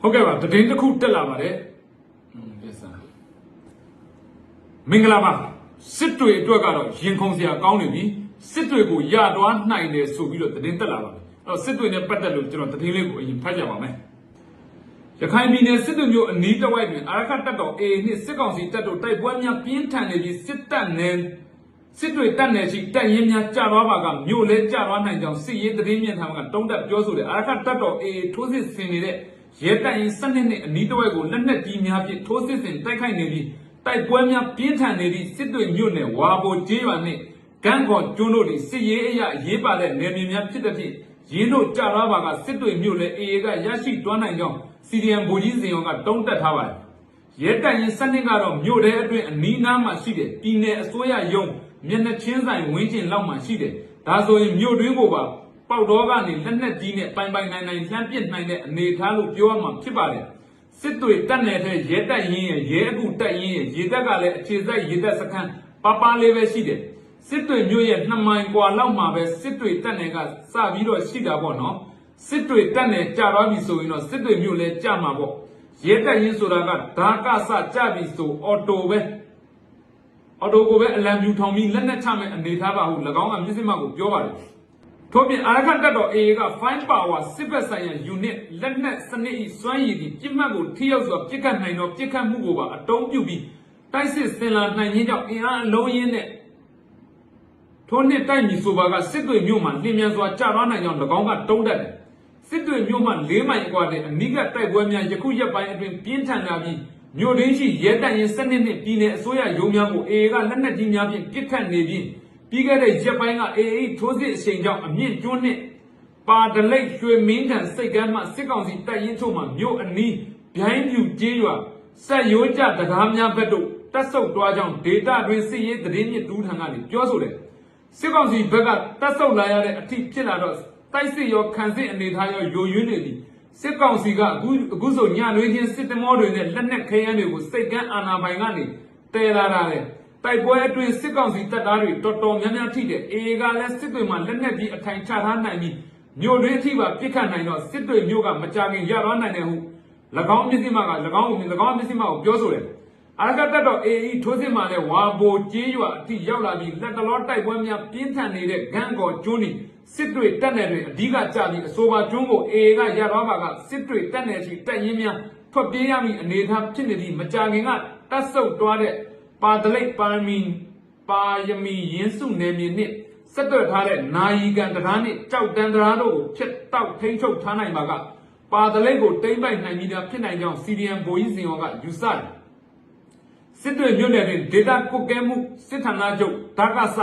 ဟုတ်ကဲ့ပါသတင်းတစ်ခုတက်လာပါတယ်อืมပြဿနာမင်္ဂလာပါစစ်တွေအတွက်ကတော့ရင်ခုန်စရာကောင်းနေပြီစစ်တွေကိုရသွားနိုင်တယ်ဆိုပြီးတော့သတင်းတက်လာပါတယ်အဲ့တော့စစ်တွေနဲ့ပတ်သက်လို့ကျွန်တော်သတင်းလေးကိုအရင်ဖတ်ကြပါမယ်ရခိုင်ပြည်နယ်စစ်တွေမျိုးအနီးတစ်ဝိုက်တွင်အာရခတ်တပ်တော် AA နှင့်စစ်ကောင်စီတပ်တို့တိုက်ပွဲများပြင်းထန်နေပြီးစစ်တပ်နယ်စစ်တွေတပ်နယ်ရှိတပ်ရင်းများကြာသွားပါကမြို့လဲကြာသွားနိုင်ကြောင်းစစ်ရေးသတင်းမြင့်ထံကတုံးတက်ပြောဆိုတယ်အာရခတ်တပ်တော် AA ထိုးစစ်ဆင်နေတဲ့ ရဲတပ်ရင်းစနစ်နဲ့အနီးတစ်ဝိုက်ကိုလက်နက်ကြီးများဖြင့်ထိုးစစ်ဆင်တိုက်ခိုက်နေပြီးတိုက်ပွဲများပြင်းထန်နေသည့်စစ်တွေမြို့နယ်ဝါဘိုကျေးရွာနှင့်ကန်းကော်ကျွန်းတို့သည်စစ်ရေးအရာရေးပါတဲ့နယ်မြေများဖြစ်တဲ့ဖြင့်ရင်းတို့ကြာသွားပါကစစ်တွေမြို့လဲ AA ကရရှိတွန်းနိုင်ကြောင်းစီဒီအမ်ဗိုလ်ကြီးစင်ရောကတုံးတက်ထားပါတယ်ရဲတိုင်ရင်စနစ်ကတော့မြို့ထဲအတွင်းအနီးနားမှာရှိတယ်ပြည်နယ်အစိုးရယုံမျက်နှာချင်းဆိုင်ဝင်းကျင်လောက်မှာရှိတယ်ဒါဆိုရင်မြို့တွင်းကိုပါ ပေါက်တော့ကနေလက်နက်ကြီးနဲ့ပိုင်ပိုင်နိုင်နိုင်လှမ်းပစ်နိုင်တဲ့အနေအထားလို့ပြောရမှာဖြစ်ပါတယ်စစ်တွေတက်နေတဲ့ရဲတက်ရင်ရဲ့ရဲအကူတက်ရင်ရဲ့ရေတက်ကလည်းအခြေစိုက်ရေတက်စခန်းပပလေးပဲရှိတယ်စစ်တွေမြို့ရဲ့နှစ်မိုင်กว่าလောက်မှာပဲစစ်တွေတက်နယ်ကစပြီးတော့ရှိတာပေါ့နော်စစ်တွေတက်နယ်ကြာတော့ပြီဆိုရင်တော့စစ်တွေမြို့လဲကြာမှာပေါ့ ရဲတက်ရင်ဆိုတာကဒါကစကြပြီဆိုအော်တိုပဲအော်တိုကိုပဲအလံမြူထောင်ပြီးလက်နက်ချမဲ့အနေထားပါဟု၎င်းကမြစ်စမကိုပြောပါတယ် ထို့ပြင်အာရခတ်တက်တော် AA က fine power စစ်ဘက်ဆိုင်ရာ unit လက်နက်စနစ်ဤစွမ်းရည်သည်ပြစ်မှတ်ကိုထိရောက်စွာပြစ်ခတ်နိုင်သောပြစ်ခတ်မှုကိုပါအတုံးပြုပြီးတိုက်စစ်စင်လာနိုင်ခြင်းကြောင့်အင်အားအလုံးရင်းနဲ့ထိုနှစ်တိုက်မီဆိုပါကစစ်တွေမြို့မှာလင်းမြန်စွာကြာသွားနိုင်ကြောင်း၎င်းကတုံးတက်တယ်စစ်တွေမြို့မှ၄မိုင်အကွာတဲ့အနိကတိုက်ပွဲများယခုရက်ပိုင်းအတွင်းပြင်းထန်လာပြီးမြို့ရင်းရှိရဲတပ်ရင်းစနစ်နှင့်ပြည်내အစိုးရရုံးများကို AA ကလက်နက်ကြီးများဖြင့်ပစ်ခတ်နေပြီး ပြီးခဲ့တဲ့ရက်ပိုင်းက AA ထိုးစစ်အချိန်ကြောင့်အမြင့်ကျွန်းနှင့်ပါဒလိတ်ရွှေမင်းထန်စိတ်ကမ်းမှစစ်ကောင်စီတပ်ရင်းချုပ်မှမြို့အနီးဗျိုင်းပြူကျေးရွာဆက်ရိုးကြတရားများဘက်တို့တက်ဆုပ်သွားကြောင်းဒေတာတွင်စစ်ရေးသတင်းမြစ်တူးထံကနေပြောဆိုတယ်စစ်ကောင်စီဘက်ကတက်ဆုပ်လာရတဲ့အထိဖြစ်လာတော့တိုက်စစ်ရောခံစစ်အနေထားရောယိုယွင်းနေသည်စစ်ကောင်စီကအခုအခုဆိုညလွေးချင်းစစ်တမောတွေနဲ့လက်နက်ခဲယမ်းတွေကိုစိတ်ကန်းအာဏာပိုင်ကနေတဲလာတာလေ တိုက်ပွဲအတွင်းစစ်ကောင်စီတပ်သားတွေတော်တော်များများထိတယ်အေကလည်းစစ်တွေမှာလက်နက်ကြီးအထိုင်ချထားနိုင်ပြီးမြို့တွင်းအထိပါပြစ်ခတ်နိုင်တော့စစ်တွေမြို့ကမကြခင်ရသွားနိုင်တယ်ဟု၎င်းမျက်စိမှက၎င်းကို၎င်းမျက်စိမှကိုပြောဆိုတယ်အာရကတက်တော့ AE ထိုးစစ်မှလည်းဝါဘိုကျေးရွာအထိရောက်လာပြီးလက်တလောတိုက်ပွဲများပြင်းထန်နေတဲ့ဂန်းကော်ကျွန်းဤစစ်တွေတက်နယ်တွေအဓိကကြပြီးအဆိုပါကျွန်းကို AA ကရသွားပါကစစ်တွေတက်နယ်ရှိတက်ရင်များထွက်ပြေးရမည့်အနေအထားဖြစ်နေသည့်မကြာခင်ကတက်ဆုပ်သွားတဲ့ ပါဒလိတ်ပါရမီပါယမီရင်းစုနယ်မြေနှင့်ဆက်သွယ်ထားတဲ့နာယီကန်တရားနှင့်ကြောက်တန်းတရားတို့ကိုဖျက်တောက်ထိန်းချုပ်ထားနိုင်ပါကပါဒလိတ်ကိုတိမ့်ပိုက်နိုင်ပြီးသားဖြစ်နိုင်ကြောင်း CDM ဗိုလ်ကြီးစင်ရောကယူဆတယ်စစ်တွေမြို့နယ်တွင်ဒေတာကုတ်ကဲမှုစစ်ဌာနချုပ်ဒါကဆ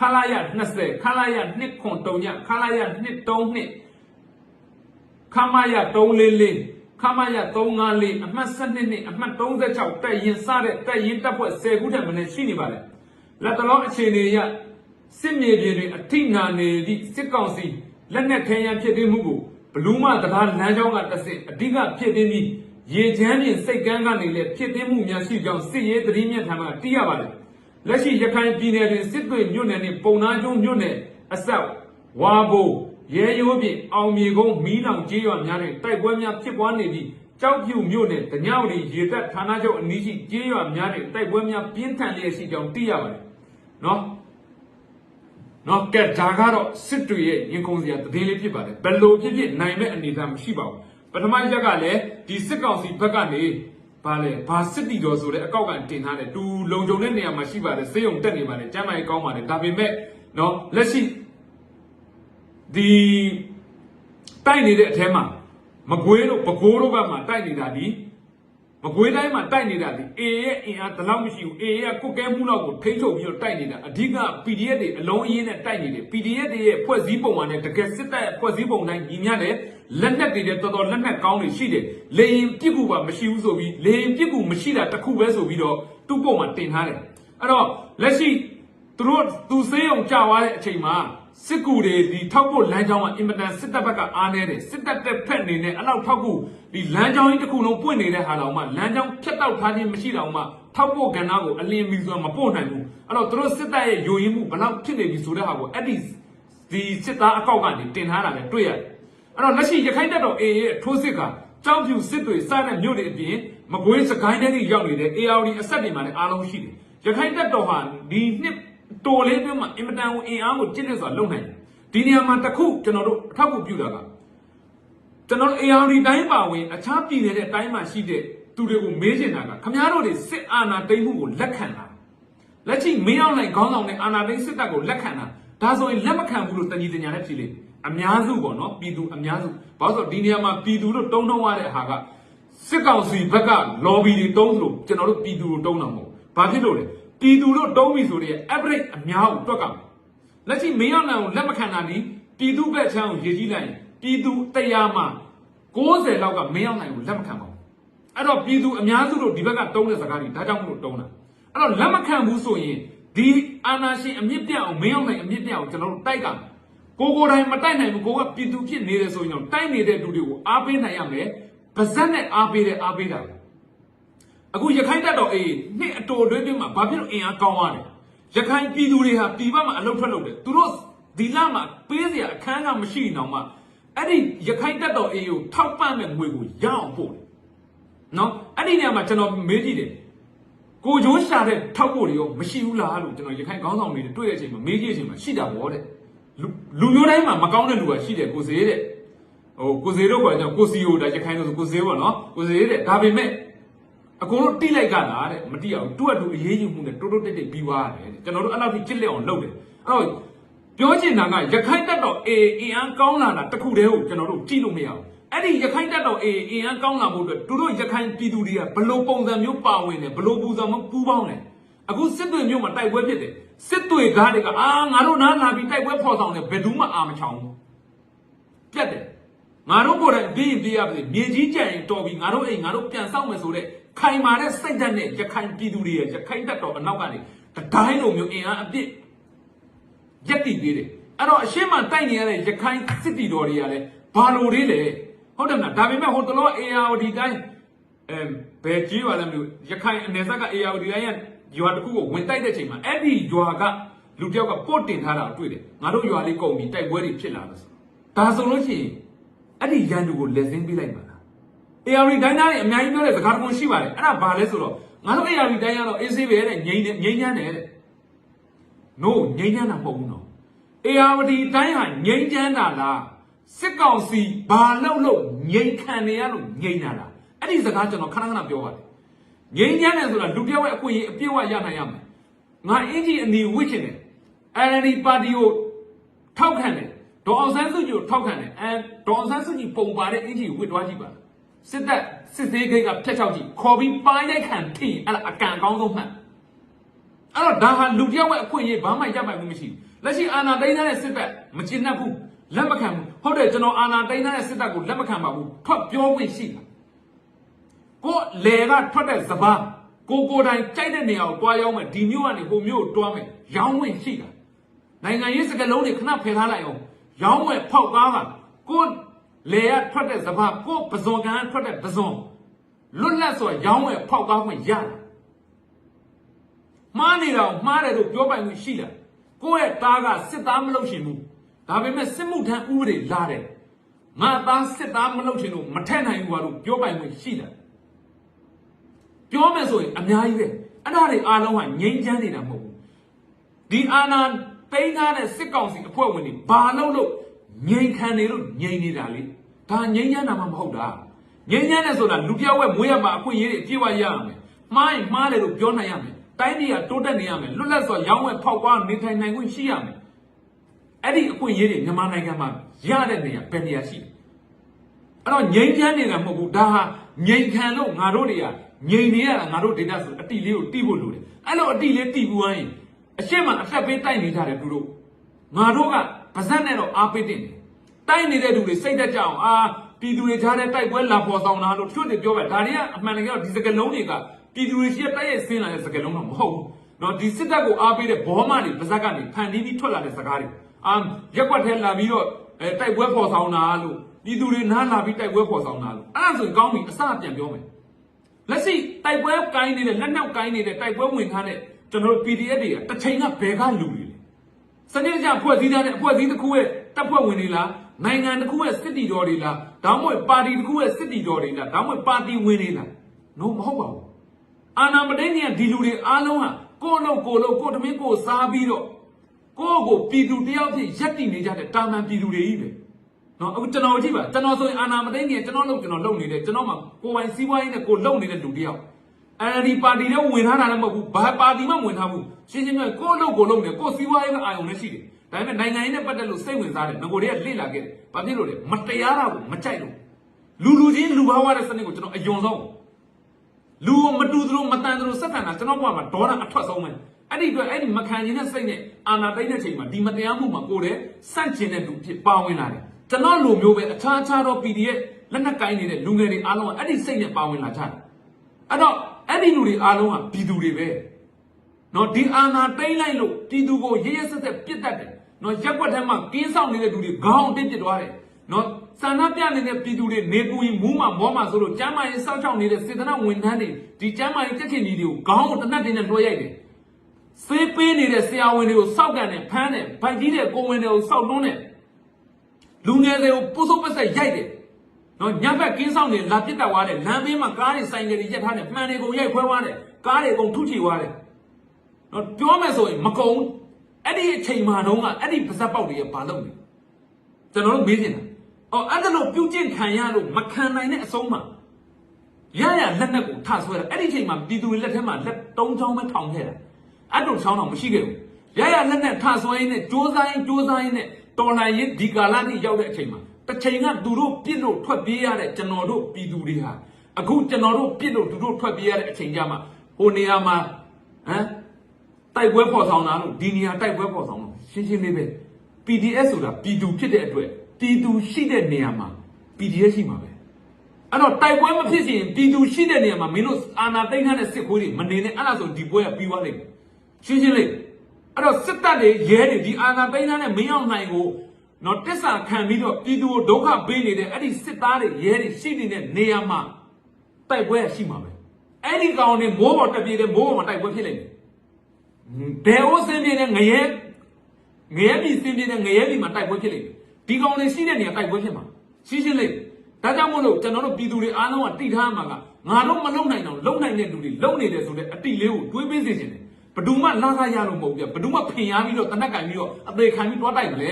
ခလာရ20ခလာရ203ညခလာရ232ခမရ344 ခမရ354အမှတ်7နှစ်အမှတ်36တက်ရင်စတဲ့တက်ရင်တပ်ဖွဲ့10ခုထက်မနည်းရှိနေပါတယ်လက်တလုံးအခြေအနေရစစ်မြေပြင်တွင်အထိနာနေသည့်စစ်ကောင်စီလက်နက်ခဲယမ်းဖြစ်သိမှုကိုဘလူးမတကားလမ်းကြောင်းကတစ်ဆင့်အဓိကဖြစ်သိပြီးရေချမ်းပြင်စိတ်ကန်းကနေလည်းဖြစ်သိမှုများရှိကြောင်းစစ်ရေးသတင်းမြတ်ထံမှသိရပါတယ်။လက်ရှိရခိုင်ပြည်နယ်တွင်စစ်တွေမြို့နယ်နှင့်ပုံနာကျုံမြို့နယ်အဆက်ဝါဘို ရဲရိုးပြင်အောင်မြေကုန်းမီးလောင်ကျေးရွာများတွင်တိုက်ပွဲများဖြစ်ပွားနေပြီးကြောက်ဖြူမြို့နယ်တညဝတီရေတပ်ဌာနချုပ်အနီးရှိကျေးရွာများတွင်တိုက်ပွဲများပြင်းထန်လျက်ရှိကြောင်းသိရပါတယ်။နော်နော်ကဲဒါကတော့စစ်တွေရဲ့ရင်ခုန်စရာသတင်းလေးဖြစ်ပါတယ်ဘယ်လိုဖြစ်ဖြစ်နိုင်မဲ့အနေအထားမရှိပါဘူးပထမရက်ကလည်းဒီစစ်ကောင်စီဘက်ကနေဘာလဲဘာစစ်တီတော်ဆိုတဲ့အကောက်ကတင်ထားတယ်တူလုံခြုံတဲ့နေရာမှာရှိပါတယ်စေယုံတက်နေပါတယ်ကျမ်းမာရေးကောင်းပါတယ်ဒါပေမဲ့နော်လက်ရှိ ဒီတိုက်နေတဲ့အထဲမှာမကွေးတို့ပကိုးတို့ဘက်မှာတိုက်နေတာဒီမကွေးတိုင်းမှာတိုက်နေတာဒီ A ရဲ့အင်အားတလောက်မရှိဘူး A ရဲ့ကုတ်ကဲမှုလောက်ကိုထိန်းချုပ်ပြီးတော့တိုက်နေတာအဓိက PDF တွေအလုံးအရင်းနဲ့တိုက်နေတယ် PDF တွေရဲ့ဖွဲ့စည်းပုံကလည်းတကယ်စစ်တပ်ရဲ့ဖွဲ့စည်းပုံတိုင်းညီမျှတယ်လက်နက်တွေလည်းတော်တော်လက်နက်ကောင်းတွေရှိတယ်လေရင်ပြစ်ကူပါမရှိဘူးဆိုပြီးလေရင်ပြစ်ကူမရှိတာတစ်ခုပဲဆိုပြီးတော့သူ့ပုံမှာတင်ထားတယ်အဲ့တော့လက်ရှိသူတို့သူစေးအောင်ကြာသွားတဲ့အချိန်မှာ စစ်ကူတွေဒီထောက်ဖို့လမ်းကြောင်းကအင်မတန်စစ်တပ်ဘက်ကအားနေတယ်စစ်တပ်တက်ဖက်နေနဲ့အဲ့လောက်ထောက်ဖို့ဒီလမ်းကြောင်းကြီးတစ်ခုလုံးပွင့်နေတဲ့ဟာတောင်မှလမ်းကြောင်းဖြတ်တောက်ထားခြင်းမရှိတောင်မှထောက်ဖို့ကဏ္ဍကိုအလင်းမီဆိုတာမပို့နိုင်ဘူးအဲ့တော့သူတို့စစ်တပ်ရဲ့ယိုယင်းမှုဘယ်လောက်ဖြစ်နေပြီဆိုတဲ့ဟာကိုအဲ့ဒီဒီစစ်သားအကောက်ကနေတင်ထားတာလည်းတွေ့ရတယ်အဲ့တော့လက်ရှိရခိုင်တပ်တော် AA ရဲ့ထိုးစစ်ကကြောက်ဖြူစစ်တွေစတဲ့မြို့တွေအပြင်မကွေးစကိုင်းတွေရောက်နေတဲ့ ARD အဆက်တွေမှာလည်းအားလုံးရှိတယ်ရခိုင်တပ်တော်ဟာဒီနှစ် တော်လေးပြမှာအင်မတန်ကိုအင်အားကိုကျင့်တဲ့ဆိုတာလုပ်နိုင်တယ်ဒီနေရာမှာတစ်ခုကျွန်တော်တို့အထောက်အကူပြုတာကကျွန်တော်တို့ ARD တိုင်းပါဝင်အခြားပြည်နယ်တဲ့အတိုင်းမှာရှိတဲ့သူတွေကိုမေးချင်တာကခမားတို့တွေစစ်အာဏာသိမ်းမှုကိုလက်ခံတာလက်ရှိမင်းအောင်နိုင်ခေါင်းဆောင်တဲ့အာဏာသိမ်းစစ်တပ်ကိုလက်ခံတာဒါဆိုရင်လက်မခံဘူးလို့တညီတညာနဲ့ဖြစ်လေအများစုပေါ့နော်ပြည်သူအများစုဘာလို့ဆိုဒီနေရာမှာပြည်သူတို့တုံးတုံးရတဲ့ဟာကစစ်ကောင်စီဘက်က lobby တွေတုံးလို့ကျွန်တော်တို့ပြည်သူတို့တုံးတာမဟုတ်ဘာဖြစ်လို့လဲ ပြည်သူတို့တုံးပြီဆိုတဲ့ average အများကိုတွက်ကမယ်လက်ရှိမင်းအောင်နိုင်ကိုလက်မခံတာဒီပြည်သူဘက်ချမ်းကိုရေကြီးလိုက်ရင်ပြည်သူတရားမှာ90လောက်ကမင်းအောင်နိုင်ကိုလက်မခံပါဘူးအဲ့တော့ပြည်သူအများစုတို့ဒီဘက်ကတုံးတဲ့စကားတွေဒါကြောင့်မလို့တုံးတာအဲ့တော့လက်မခံဘူးဆိုရင်ဒီအာနာရှင်အမြင့်ပြတ်အောင်မင်းအောင်နိုင်အမြင့်ပြတ်အောင်ကျွန်တော်တို့တိုက်ကမယ်ကိုကိုယ်တိုင်မတိုက်နိုင်ဘူးကိုကပြည်သူဖြစ်နေတယ်ဆိုရင်တော့တိုက်နေတဲ့လူတွေကိုအားပေးနိုင်ရမယ်ပါဇက်နဲ့အားပေးတယ်အားပေးတာပဲ အခုရခိုင်တပ်တော်အေးနှစ်အတော်အတွင်းတွင်းမှာဘာဖြစ်လို့အင်အားကောင်းရတယ်ရခိုင်ပြည်သူတွေဟာပြည်ပမှာအလုပ်ထွက်လုပ်တယ်သူတို့ဒီလမှာပေးစရာအခန်းကမရှိနေအောင်မှအဲ့ဒီရခိုင်တပ်တော်အေးကိုထောက်ပံ့မဲ့ငွေကိုရအောင်ပို့တယ်နော်အဲ့ဒီနေရာမှာကျွန်တော်မေးကြည့်တယ်ကိုကျိုးရှာတဲ့ထောက်ဖို့တွေရောမရှိဘူးလားလို့ကျွန်တော်ရခိုင်ခေါင်းဆောင်တွေနဲ့တွေ့တဲ့အချိန်မှာမေးကြည့်အချိန်မှာရှိတာဗောတဲ့လူလူမျိုးတိုင်းမှာမကောင်းတဲ့လူကရှိတယ်ကိုစေးတဲ့ဟိုကိုစေးတို့ကကြောင့်ကိုစီယိုဒါရခိုင်လို့ဆိုကိုစေးပေါ့နော်ကိုစေးတဲ့ဒါပေမဲ့ အကုန်လုံးတိလိုက်ကလာတဲ့မတိအောင်တူအတူအရေးယူမှုနဲ့တိုးတိုးတိတ်တိတ်ပြီးသွားတယ်တဲ့ကျွန်တော်တို့အဲ့လောက်ထိကြစ်လက်အောင်လုပ်တယ်အဲ့တော့ပြောချင်တာကရခိုင်တပ်တော်အေအင်အားကောင်းလာတာတခုတည်းကိုကျွန်တော်တို့ကြည့်လို့မရဘူးအဲ့ဒီရခိုင်တပ်တော်အေအင်အားကောင်းလာဖို့အတွက်သူတို့ရခိုင်ပြည်သူတွေကဘလို့ပုံစံမျိုးပါဝင်တယ်ဘလို့ပူဇော်မှုပူးပေါင်းတယ်အခုစစ်တွေမျိုးမှာတိုက်ပွဲဖြစ်တယ်စစ်တွေကားတွေကအာငါတို့နားလာပြီးတိုက်ပွဲဖော်ဆောင်တယ်ဘယ်သူမှအာမချောင်ဘူးပြတ်တယ်ငါတို့ကိုယ်တိုင်ပြီးရင်ပြီးရပါစေမြေကြီးကြံရင်တော်ပြီငါတို့အိမ်ငါတို့ပြန်ဆောင်မယ်ဆိုတဲ့ ခိုင်မာတဲ့စိတ်ဓာတ်နဲ့ရခိုင်ပြည်သူတွေရဲ့ရခိုင်တပ်တော်အနောက်ကနေတတိုင်းလိုမျိုးအင်အားအပြည့်ရက်တည်သေးတယ်အဲ့တော့အရှင်းမတိုက်နေရတဲ့ရခိုင်စစ်တီတော်တွေကလည်းဘာလို့တွေလဲဟုတ်တယ်မလားဒါပေမဲ့ဟိုတလော ARD တိုင်းအဲဘယ်ကြီးပါလဲမလို့ရခိုင်အနေဆက်က ARD တိုင်းရဲ့ရွာတစ်ခုကိုဝင်တိုက်တဲ့ချိန်မှာအဲ့ဒီရွာကလူတစ်ယောက်ကပို့တင်ထားတာကိုတွေ့တယ်ငါတို့ရွာလေးကုန်ပြီတိုက်ပွဲတွေဖြစ်လာလို့ဆိုဒါဆိုလို့ရှိရင်အဲ့ဒီရန်သူကိုလက်စင်းပေးလိုက်ပါလား AR တိုင်းသားတွေအများကြီးပြောတဲ့စကားတခုရှိပါတယ်အဲ့ဒါဘာလဲဆိုတော့ငါတို့ AR တိုင်းကတော့အေးဆေးပဲတဲ့ငြိမ်းတယ်ငြိမ်းချမ်းတယ်တဲ့ no ငြိမ်းချမ်းတာမဟုတ်ဘူးနော် AR တိုင်းဟာငြိမ်းချမ်းတာလားစစ်ကောင်စီဘာလို့လို့ငြိမ်းခံနေရလို့ငြိမ်းတာလားအဲ့ဒီစကားကျွန်တော်ခဏခဏပြောပါတယ်ငြိမ်းချမ်းတယ်ဆိုတာလူတစ်ယောက်ရဲ့အခွင့်အရေးအပြည့်အဝရနိုင်ရမယ်ငါအင်ကြီးအနီဝစ်ချင်တယ် NLD ပါတီကိုထောက်ခံတယ်ဒေါ်အောင်ဆန်းစုကြည်ကိုထောက်ခံတယ်အဲဒေါ်အောင်ဆန်းစုကြည်ပုံပါတဲ့အင်ဂျီကိုဝစ်သွားကြည့်ပါ စစ်တပ်စစ်သေးခိတ်ကဖျက်ချောက်ကြည့်ခေါ်ပြီးပါရိုက်ခံထိရင်အဲ့ဒါအကန့်အကောင်းဆုံးမှတ်အဲ့တော့ဒါဟာလူတစ်ယောက်ရဲ့အခွင့်အရေးဘာမှရပိုင်မှုမရှိဘူးလက်ရှိအာဏာသိမ်းထားတဲ့စစ်တပ်မကျင်납ဘူးလက်မခံဘူးဟုတ်တယ်ကျွန်တော်အာဏာသိမ်းထားတဲ့စစ်တပ်ကိုလက်မခံပါဘူးထွက်ပြောခွင့်ရှိတာကိုလေကထွက်တဲ့စပားကိုကိုတိုင်ကြိုက်တဲ့နေရာကိုတွားရောက်မယ်ဒီမျိုးကနေဟိုမျိုးကိုတွားမယ်ရောင်းဝင်ရှိတာနိုင်ငံရေးစကလုံးတွေခဏဖယ်ထားလိုက်အောင်ရောင်းဝယ်ဖောက်ကားကကိုယ် လေရထွက်တဲ့စဘာကိုယ်ပဇွန်ကန်ထွက်တဲ့ပဇွန်လွတ်လပ်ဆိုရောင်းဝယ်ဖောက်ကားခွင့်ရတယ်မှားနေတော့မှားတယ်လို့ပြောပိုင်ခွင့်ရှိတယ်ကိုယ့်ရဲ့သားကစစ်သားမလုပ်ရှင်ဘူးဒါပေမဲ့စစ်မှုထမ်းဥပဒေလာတယ်ငါသားစစ်သားမလုပ်ရှင်လို့မထက်နိုင်ဘူးကွာလို့ပြောပိုင်ခွင့်ရှိတယ်ပြောမယ်ဆိုရင်အများကြီးပဲအဲ့ဒါတွေအားလုံးကငြိမ်းချမ်းနေတာမဟုတ်ဘူးဒီအာနာပိန်းထားတဲ့စစ်ကောင်စီအဖွဲ့ဝင်တွေဘာလို့လို့ ငြိမ်ခံနေလို့ငြိမ်နေတာလေဒါငြိမ်ချမ်းတာမှမဟုတ်တာငြိမ်ချမ်းတယ်ဆိုတာလူပြောက်ဝဲမွေးရမှာအခွင့်အရေးတွေအပြည့်အဝရရမယ်မှားရင်မှားတယ်လို့ပြောနိုင်ရမယ်တိုင်းပြည်ကတိုးတက်နေရမယ်လွတ်လပ်စွာရောင်းဝယ်ဖောက်ကွာနေထိုင်နိုင်ခွင့်ရှိရမယ်အဲ့ဒီအခွင့်အရေးတွေမြန်မာနိုင်ငံမှာရတဲ့နေရာဘယ်နေရာရှိလဲအဲ့တော့ငြိမ်ချမ်းနေတာမဟုတ်ဘူးဒါဟာငြိမ်ခံလို့ငါတို့တွေကငြိမ်နေရတာငါတို့ဒေတာဆိုအတိလေးကိုတိဖို့လိုတယ်အဲ့လိုအတိလေးတိပူသွားရင်အရှိမအသက်ပေးတိုက်နေကြတယ်သူတို့ငါတို့က ပါဇက်နဲ့တော့အားပေးတင်တယ်တိုက်နေတဲ့လူတွေစိတ်သက်ကြအောင်အာပြည်သူတွေထားတဲ့တိုက်ပွဲလာပေါ်ဆောင်တာလို့သူတို့ပြောပဲဒါတွေကအမှန်တကယ်တော့ဒီစကလုံးတွေကပြည်သူတွေရှိတဲ့တိုက်ရိုက်ဆင်းလာတဲ့စကလုံးတော့မဟုတ်ဘူးနော်ဒီစစ်တပ်ကိုအားပေးတဲ့ဘောမတွေပါဇက်ကနေဖန်တီးပြီးထွက်လာတဲ့စကားတွေအာရက်ွက်ထဲလာပြီးတော့အဲတိုက်ပွဲပေါ်ဆောင်တာလို့ပြည်သူတွေနားလာပြီးတိုက်ပွဲပေါ်ဆောင်တာလို့အဲ့ဒါဆိုရင်ကောင်းပြီအစပြန်ပြောမယ်လက်ရှိတိုက်ပွဲကိုင်းနေတဲ့လက်နောက်ကိုင်းနေတဲ့တိုက်ပွဲဝင်ခါတဲ့ကျွန်တော်တို့ PDF တွေကတစ်ချိန်ကဘယ်ကလူတွေ စနစ်တကျဖွဲ့စည်းထားတဲ့အဖွဲ့အစည်းတစ်ခုရဲ့တပ်ဖွဲ့ဝင်တွေလားနိုင်ငံတစ်ခုရဲ့စစ်တီတော်တွေလားဒါမှမဟုတ်ပါတီတစ်ခုရဲ့စစ်တီတော်တွေလားဒါမှမဟုတ်ပါတီဝင်တွေလားနော်မဟုတ်ပါဘူးအာနာမတိန်ကဒီလူတွေအားလုံးဟာကိုယ့်လို့ကိုယ်လို့ကိုယ်တမင်းကိုယ်စားပြီးတော့ကိုယ့်ကိုပြည်သူတယောက်ဖြစ်ရက်တည်နေကြတဲ့တာမန်ပြည်သူတွေကြီးပဲနော်အခုကျွန်တော်ကြည့်ပါကျွန်တော်ဆိုရင်အာနာမတိန်ကကျွန်တော်လုပ်ကျွန်တော်လုပ်နေတယ်ကျွန်တော်မှကိုယ်ပိုင်စီးပွားရေးနဲ့ကိုယ်လုပ်နေတဲ့လူတယောက် အဲဒီပါတီနဲ့ဝင်ထားတာလည်းမဟုတ်ဘူးဘာပါတီမှဝင်ထားဘူးရှင်းရှင်းပြောရင်ကိုယ့်အလုပ်ကိုလုပ်နေကိုယ့်စီးပွားရေးပဲအာရုံနဲ့ရှိတယ်ဒါပေမဲ့နိုင်ငံရေးနဲ့ပတ်သက်လို့စိတ်ဝင်စားတယ်ငကိုတွေကလေ့လာခဲ့တယ်ဘာဖြစ်လို့လဲမတရားတာကိုမကြိုက်လို့လူလူချင်းလူဘာဝတဲ့စနစ်ကိုကျွန်တော်အယုံဆုံးလူကိုမတူသလိုမတန်သလိုစက်ခံတာကျွန်တော်ဘဝမှာဒေါနာအထွက်ဆုံးပဲအဲ့ဒီအတွက်အဲ့ဒီမခံခြင်းနဲ့စိတ်နဲ့အာနာသိမ့်တဲ့ချိန်မှာဒီမတရားမှုမှာကိုယ်တဲ့စန့်ကျင်တဲ့လူဖြစ်ပါဝင်လာတယ်ကျွန်တော်လူမျိုးပဲအခြားခြားသော PDF လက်နက်ကိုင်းနေတဲ့လူငယ်တွေအားလုံးကအဲ့ဒီစိတ်နဲ့ပါဝင်လာကြတယ်အဲ့တော့ အဲ့ဒီလူတွေအားလုံးကပြည်သူတွေပဲနော်ဒီအာဏာတိမ့်လိုက်လို့ပြည်သူကိုရရဆက်ဆက်ပြစ်တတ်တယ်နော်ရက်ွက်ထဲမှာကင်းဆောင်နေတဲ့လူတွေခေါင်းတစ်ပြစ်သွားတယ်နော်ဆန္ဒပြနေတဲ့ပြည်သူတွေနေပူရင်မူးမှာမောမှာဆိုလို့ကျမ်းမာရေးစောင့်ရှောက်နေတဲ့စေတနာဝန်ထမ်းတွေဒီကျမ်းမာရေးတက်ခင်ကြီးတွေကိုခေါင်းကိုတနတ်တင်နဲ့တွဲရိုက်တယ်စေးပေးနေတဲ့ဆရာဝန်တွေကိုစောက်ကန်တယ်ဖမ်းတယ်ဗိုက်ကြီးတဲ့ကိုဝင်တွေကိုစောက်တွန်းတယ်လူငယ်တွေကိုပိုးစိုးပက်ဆက်ရိုက်တယ် နော်ညဘက်ကင်းဆောင်နေလာပြစ်တက်သွားတယ်လမ်းဘေးမှာကားတွေဆိုင်ကယ်တွေရက်ထားတယ်မှန်တွေကုန်ရိုက်ခွဲသွားတယ်ကားတွေကုန်ထုချီသွားတယ်နော်ပြောမယ်ဆိုရင်မကုန်အဲ့ဒီအချိန်မှာတော့ကအဲ့ဒီပါဇက်ပေါက်တွေရဘာလုပ်လဲကျွန်တော်တို့မေးနေတာအော်အဲ့ဒါလို့ပြုတ်ကျင့်ခံရလို့မခံနိုင်တဲ့အဆုံးမှာရရလက်နဲ့ကိုထဆွဲတာအဲ့ဒီအချိန်မှာပြည်သူတွေလက်ထက်မှာလက်တုံးချောင်းပဲထောင်ခဲ့တာအဲ့တုံချောင်းတော့မရှိခဲ့ဘူးရရလက်နဲ့ထဆွဲရင်းနဲ့စ조사ရင်းစ조사ရင်းနဲ့တော်လှန်ရေးဒီကာလတိရောက်တဲ့အချိန်မှာ တစ်ချိန်ကသူတို့ပြစ်လို့ထွက်ပြေးရတဲ့ကျွန်တော်တို့ပြည်သူတွေဟာအခုကျွန်တော်တို့ပြစ်လို့သူတို့ထွက်ပြေးရတဲ့အချိန်ကြမှာဟိုနေရာမှာဟမ်တိုက်ပွဲပေါ်ဆောင်တာလို့ဒီနေရာတိုက်ပွဲပေါ်ဆောင်လို့ရှင်းရှင်းလေးပဲ PDF ဆိုတာပြည်သူဖြစ်တဲ့အတွက်ပြည်သူရှိတဲ့နေရာမှာ PDF ရှိမှာပဲအဲ့တော့တိုက်ပွဲမဖြစ်ရင်ပြည်သူရှိတဲ့နေရာမှာမင်းတို့အာဏာသိမ်းထားတဲ့စစ်ခွေးတွေမနေနဲ့အဲ့ဒါဆိုဒီပွဲကပြီးသွားလိမ့်မယ်ရှင်းရှင်းလေးအဲ့တော့စစ်တပ်တွေရဲတွေဒီအာဏာသိမ်းထားတဲ့မင်းအောင်နိုင်ကို နော်တစ္ဆာခံပြီးတော့ပြည်သူကိုဒုက္ခပေးနေတဲ့အဲ့ဒီစစ်သားတွေရဲတွေရှိနေတဲ့နေရာမှာတိုက်ပွဲရှိမှာပဲအဲ့ဒီကောင်တွေမိုးပေါ်တက်ပြေးတယ်မိုးပေါ်မှာတိုက်ပွဲဖြစ်လိမ့်မယ်ဘယ်အိုးစင်းပြင်းတဲ့ငရဲငရဲပြည်စင်းပြင်းတဲ့ငရဲပြည်မှာတိုက်ပွဲဖြစ်လိမ့်မယ်ဒီကောင်တွေရှိတဲ့နေရာတိုက်ပွဲဖြစ်မှာရှင်းရှင်းလေးဒါကြောင့်မို့လို့ကျွန်တော်တို့ပြည်သူတွေအားလုံးကတိထားမှာကငါတို့မလုံနိုင်တော့လုံနိုင်တဲ့လူတွေလုံနေတယ်ဆိုတဲ့အတိလေးကိုတွေးပေးစေချင်တယ်ဘယ်သူမှလာစားရလို့မဟုတ်ဘူးပြဘယ်သူမှဖင်ရပြီးတော့တနက်ကင်ပြီးတော့အသေးခံပြီးတွားတိုက်မလဲ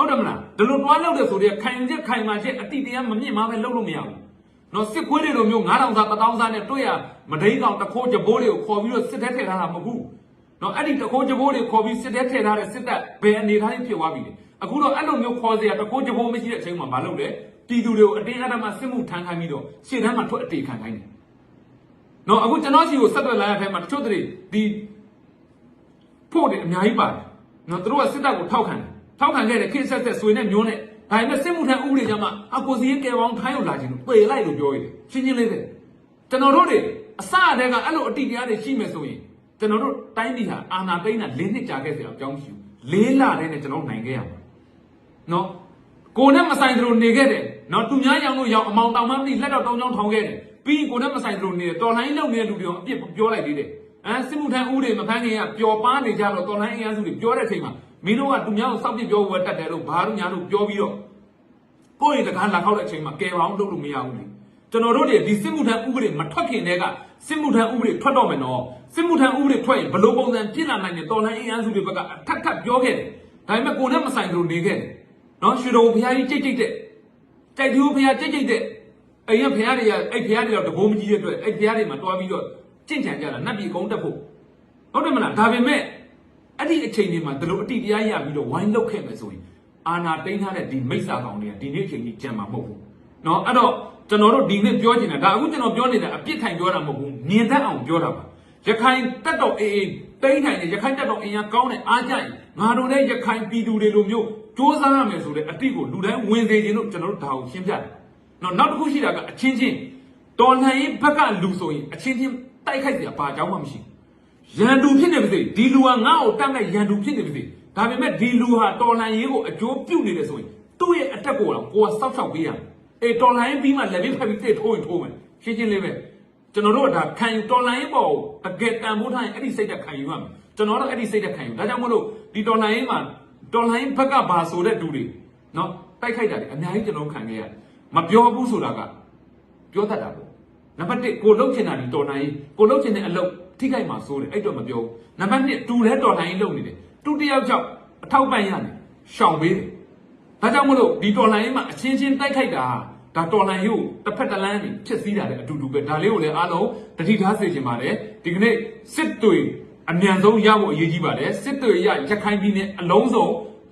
ဟုတ်တယ်မလားဒီလိုတွားလောက်တဲ့ဆိုတဲ့ခိုင်ချက်ခိုင်မာချက်အတိတရားမမြင့်မပဲလုပ်လို့မရဘူးနော်စစ်ခွေးတွေလိုမျိုး9000စား1000စားနဲ့တွေ့ရမဒိန်းကောင်တခိုးကြဘိုးတွေကိုခေါ်ပြီးတော့စစ်ထဲထည့်ထားတာမဟုတ်ဘူးနော်အဲ့ဒီတခိုးကြဘိုးတွေခေါ်ပြီးစစ်ထဲထည့်ထားတဲ့စစ်တပ်ဘယ်အနေထားလေးဖြစ်သွားပြီလဲအခုတော့အဲ့လိုမျိုးခေါ်စရာတခိုးကြဘိုးမရှိတဲ့အချိန်မှာမလုပ်လေပြည်သူတွေကိုအတင်းအဓမ္မစစ်မှုထမ်းခိုင်းပြီးတော့ရှေ့တန်းမှာထွက်အတေခံခိုင်းတယ်နော်အခုကျွန်တော်စီကိုဆက်သွယ်လာတဲ့ထဲမှာတချို့တွေဒီဖို့တွေအများကြီးပါတယ်နော်သူတို့ကစစ်တပ်ကိုထောက်ခံတယ် ထောက်ခံခဲ့တယ်ခေတ်ဆက်ဆက်ဆွေနဲ့မျိုးနဲ့ဒါပေမဲ့စစ်မှုထမ်းဥပဒေကြမှာအကိုစီရင်ကယ်ပေါင်းထိုင်းရောက်လာခြင်းလို့ပေလိုက်လို့ပြောရတယ်ရှင်းရှင်းလေးပဲကျွန်တော်တို့တွေအစအတည်းကအဲ့လိုအတိတရားတွေရှိမယ်ဆိုရင်ကျွန်တော်တို့တိုင်းပြည်ဟာအာဏာသိမ်းတာ၄နှစ်ကြာခဲ့စေအောင်ကြောင်းမရှိဘူးလေးလတည်းနဲ့ကျွန်တော်နိုင်ခဲ့ရမှာနော်ကိုနဲ့မဆိုင်သလိုနေခဲ့တယ်နော်သူများရောင်လို့ရောင်အမောင်တောင်မှမသိလက်တော့တောင်းချောင်းထောင်ခဲ့တယ်ပြီးရင်ကိုနဲ့မဆိုင်သလိုနေတယ်တော်လိုင်းလုံနေတဲ့လူတွေကအပြစ်ပြောလိုက်သေးတယ်အဲစစ်မှုထမ်းဥပဒေမဖမ်းခင်ကပျော်ပါနေကြတော့တော်လိုင်းအင်အားစုတွေပြောတဲ့အချိန်မှာ မင်းတို့ကသူများကိုစောက်ပြစ်ပြောဝဲတက်တယ်လို့ဘာလို့ညာလို့ပြောပြီးတော့ကိုယ့်ရဲ့တကားလာခောက်တဲ့အချိန်မှာကယ်ပေါင်းလုပ်လို့မရဘူးလေကျွန်တော်တို့တွေဒီစစ်မှုထမ်းဥပဒေမထွက်ခင်တည်းကစစ်မှုထမ်းဥပဒေထွက်တော့မယ်နော်စစ်မှုထမ်းဥပဒေထွက်ရင်ဘလို့ပုံစံပြစ်လာနိုင်တယ်တော်လိုင်းအင်အားစုတွေဘက်ကအထက်ထပ်ပြောခဲ့တယ်ဒါပေမဲ့ကိုနဲ့မဆိုင်သလိုနေခဲ့တယ်နော်ရွှေတော်ဘုရားကြီးကြိတ်ကြိတ်တဲ့ကြိုက်သူဖះကြိတ်ကြိတ်တဲ့အိမ်ကဖះတွေကအဲ့ဖះတွေတော့တဘိုးမကြီးတဲ့အတွက်အဲ့ဖះတွေမှာတွားပြီးတော့ကြင့်ကြံကြတာနတ်ပြည်ကုန်းတက်ဖို့ဟုတ်တယ်မလားဒါပေမဲ့ အဲ့ဒီအချိန်တွေမှာဒီလိုအတိတရားရပြီးတော့ဝိုင်းလောက်ခဲ့မယ်ဆိုရင်အာနာတိန်ထားတဲ့ဒီမိစ္ဆာကောင်တွေကဒီနေ့အချိန်ကြီးကြံမှာမဟုတ်ဘူးเนาะအဲ့တော့ကျွန်တော်တို့ဒီနေ့ပြောချင်တာဒါအခုကျွန်တော်ပြောနေတာအပြစ်ထိုင်ပြောတာမဟုတ်ဘူးမြင်တတ်အောင်ပြောတာပါရခိုင်တက်တော့အေးအေးတိန်ထိုင်နေရခိုင်တက်တော့အင်အားကောင်းတဲ့အားကြိုက်ငါတို့လည်းရခိုင်ပြည်သူတွေလိုမျိုးစ조사ရမယ်ဆိုတဲ့အတိကိုလူတိုင်းဝင်စေခြင်းလို့ကျွန်တော်တို့ဒါကိုရှင်းပြတယ်နော်နောက်တစ်ခုရှိတာကအချင်းချင်းတော်လှန်ရေးဘက်ကလူဆိုရင်အချင်းချင်းတိုက်ခိုက်စရာဘာကြောင်းမှမရှိဘူး ရန်သူဖြစ်နေပါစေဒီလူကငါ့ကိုတတ်မဲ့ရန်သူဖြစ်နေပါစေဒါပေမဲ့ဒီလူဟာတော်လှန်ရေးကိုအကျိုးပြုနေတယ်ဆိုရင်သူ့ရဲ့အတက်ကိုတော့ကိုယ်ကစောက်ရှောက်ပေးရမယ်အေးတော်လှန်ရေးပြီးမှလက်ပြီးဖက်ပြီးတစ်ထိုးရင်ထိုးမယ်ရှင်းရှင်းလေးပဲကျွန်တော်တို့ကဒါခံယူတော်လှန်ရေးပေါ်တကယ်တန်ဖိုးထားရင်အဲ့ဒီစိတ်ဓာတ်ခံယူရမယ်ကျွန်တော်တို့အဲ့ဒီစိတ်ဓာတ်ခံယူဒါကြောင့်မလို့ဒီတော်လှန်ရေးမှာတော်လှန်ရေးဘက်ကဘာဆိုတဲ့သူတွေနော်တိုက်ခိုက်တာတွေအများကြီးကျွန်တော်ခံခဲ့ရတယ်မပြောဘူးဆိုတာကပြောတတ်တာပေါ့နံပါတ်1ကိုလှုပ်ချင်တာဒီတော်နိုင်ရေးကိုလှုပ်ချင်တဲ့အလုပ် ထိခိုက်မှာစိုးတယ်အဲ့တော့မပြောဘူးနံပါတ်2တူလဲတော်နိုင်ရေးလုပ်နေတယ်တူတယောက်ကြောင့်အထောက်ပံ့ရတယ်ရှောင်ပေးတယ်ဒါကြောင့်မလို့ဒီတော်နိုင်ရေးမှာအချင်းချင်းတိုက်ခိုက်တာဒါတော်လှန်ရေးကိုတစ်ဖက်တစ်လမ်းနေဖြစ်စည်းတာလည်းအတူတူပဲဒါလေးကိုလည်းအားလုံးတတိထားစေချင်ပါတယ်ဒီကနေ့စစ်တွေအမြန်ဆုံးရဖို့အရေးကြီးပါတယ်စစ်တွေရရခိုင်ပြည်နယ်အလုံးစုံ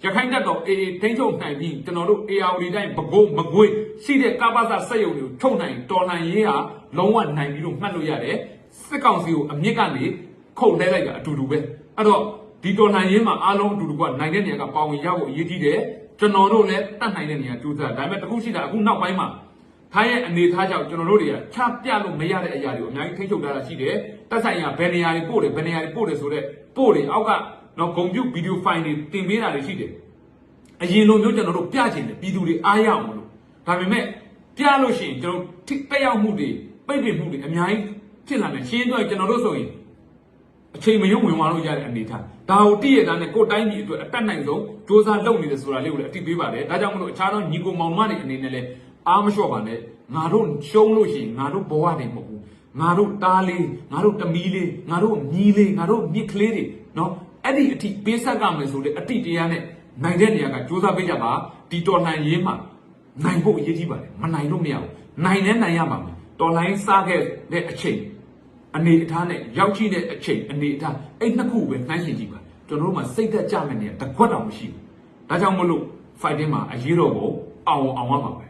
ရခိုင်တပ်တော်အေအေထိန်းချုပ်နိုင်ပြီးကျွန်တော်တို့ AR တိုင်းပကိုးမကွေးရှိတဲ့ကပ္ပစစက်ရုံတွေကိုထုတ်နိုင်တော်လှန်ရေးဟာလုံးဝနိုင်ပြီးတော့မှတ်လို့ရတယ် စစ်ကောင်စီကိုအမြင့်ကနေခုတ်လဲလိုက်တာအတူတူပဲအဲ့တော့ဒီတော်လှန်ရေးမှာအားလုံးအတူတူကနိုင်တဲ့နေရာကပါဝင်ရဖို့အရေးကြီးတယ်ကျွန်တော်တို့လည်းတတ်နိုင်တဲ့နေရာကြိုးစားဒါပေမဲ့တခုရှိတာအခုနောက်ပိုင်းမှာထားရဲ့အနေထားကြောင့်ကျွန်တော်တို့တွေကချပြလို့မရတဲ့အရာတွေကိုအများကြီးထိချုပ်ထားတာရှိတယ်။တက်ဆိုင်ကဘယ်နေရာတွေပို့တယ်ဘယ်နေရာတွေပို့တယ်ဆိုတော့ပို့တယ်အောက်ကတော့ဂုံပြုတ်ဗီဒီယိုဖိုင်တွေတင်ပေးတာတွေရှိတယ်။အရင်လိုမျိုးကျွန်တော်တို့ပြချင်တယ်ပြည်သူတွေအားရအောင်လို့ဒါပေမဲ့ပြလို့ရှိရင်ကျွန်တော်ထိတက်ရောက်မှုတွေပိတ်ပင်မှုတွေအများကြီး ဖြစ်လာတယ်ရှင်းတော့ကျွန်တော်တို့ဆိုရင်အချိန်မယုံဝင်သွားလို့ရတဲ့အနေထားဒါကိုတည့်ရတာနဲ့ကိုယ်တိုင်းပြည်အတွက်အတက်နိုင်ဆုံးစ조사လုပ်နေတယ်ဆိုတာလေးကိုလည်းအတိပေးပါတယ်ဒါကြောင့်မလို့အခြားသောညီကိုမောင်မတွေအနေနဲ့လည်းအားမလျှော့ပါနဲ့ငါတို့ရှုံးလို့ရှိရင်ငါတို့ဘဝနေမဟုတ်ဘူးငါတို့တားလေးငါတို့တမီးလေးငါတို့မြီးလေးငါတို့မြစ်ကလေးတွေနော်အဲ့ဒီအထိပေးဆက်ကမယ်ဆိုတဲ့အတိတရားနဲ့နိုင်တဲ့နေရာကစူးစမ်းပေးကြပါဒီတော်လှန်ရေးမှာနိုင်ဖို့အရေးကြီးပါတယ်မနိုင်လို့မရဘူးနိုင်နဲ့နိုင်ရမှာမယ်တော်လှန်ရေးစားခဲ့တဲ့အချိန် အနေအထားနဲ့ရောက်ရှိတဲ့အချိန်အနေအထားအဲ့နှစ်ခုပဲနှိုင်းယှဉ်ကြည့်ပါကျွန်တော်တို့မှာစိတ်သက်ကြမယ်နေရာတစ်ခွက်တောင်မရှိဘူးဒါကြောင့်မလို့ fighting မှာအရေးတော်ကိုအောင်အောင်ရမှာပဲ